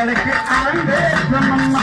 அவளுக்கு ஆண்டே சமம்மா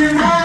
Happy